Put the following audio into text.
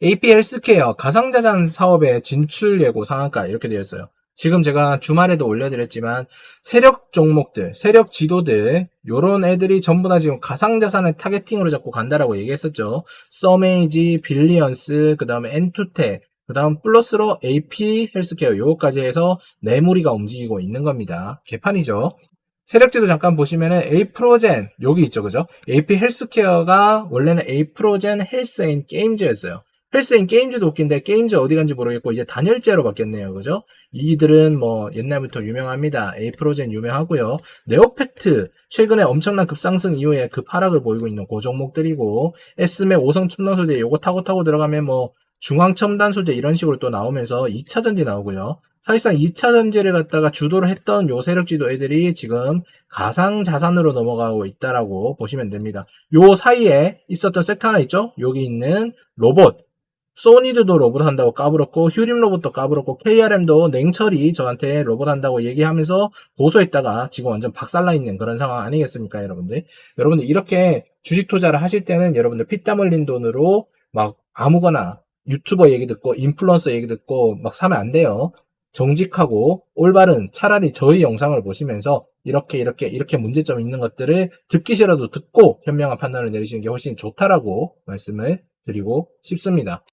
AP 헬스케어 가상자산 사업의 진출 예고 상한가 이렇게 되어 있어요. 지금 제가 주말에도 올려드렸지만 세력 종목들, 세력 지도들 요런 애들이 전부 다 지금 가상자산을 타겟팅으로 잡고 간다라고 얘기했었죠. 서메이지, 빌리언스, 그 다음에 엔투텍, 그 다음 플러스로 AP 헬스케어 요거까지 해서 네무리가 움직이고 있는 겁니다. 개판이죠. 세력지도 잠깐 보시면은 에이프로젠 여기 있죠 그죠? AP 헬스케어가 원래는 에이프로젠 헬스앤 게임즈였어요. 헬스앤 게임즈도 웃긴데 게임즈 어디 간지 모르겠고 이제 단열재로 바뀌었네요 그죠? 이들은 뭐 옛날부터 유명합니다. 에이프로젠 유명하고요. 네오팩트 최근에 엄청난 급상승 이후에 급 하락을 보이고 있는 그 종목들이고 에스메 5성 첨단 소재 요거 타고 타고 들어가면 뭐 중앙 첨단 소재 이런 식으로 또 나오면서 2차 전지 나오고요. 사실상 2차 전지를 갖다가 주도를 했던 요 세력지도 애들이 지금 가상 자산으로 넘어가고 있다라고 보시면 됩니다. 요 사이에 있었던 섹터 하나 있죠? 여기 있는 로봇. 소니드도 로봇 한다고 까불었고 휴림 로봇도 까불었고 KRM도 냉철히 저한테 로봇 한다고 얘기하면서 보소했다가 지금 완전 박살나 있는 그런 상황 아니겠습니까 여러분들 여러분들 이렇게 주식 투자를 하실 때는 여러분들 피땀 흘린 돈으로 막 아무거나 유튜버 얘기 듣고 인플루언서 얘기 듣고 막 사면 안 돼요. 정직하고 올바른 차라리 저희 영상을 보시면서 이렇게 이렇게 이렇게 문제점이 있는 것들을 듣기 싫어도 듣고 현명한 판단을 내리시는 게 훨씬 좋다라고 말씀을 드리고 싶습니다.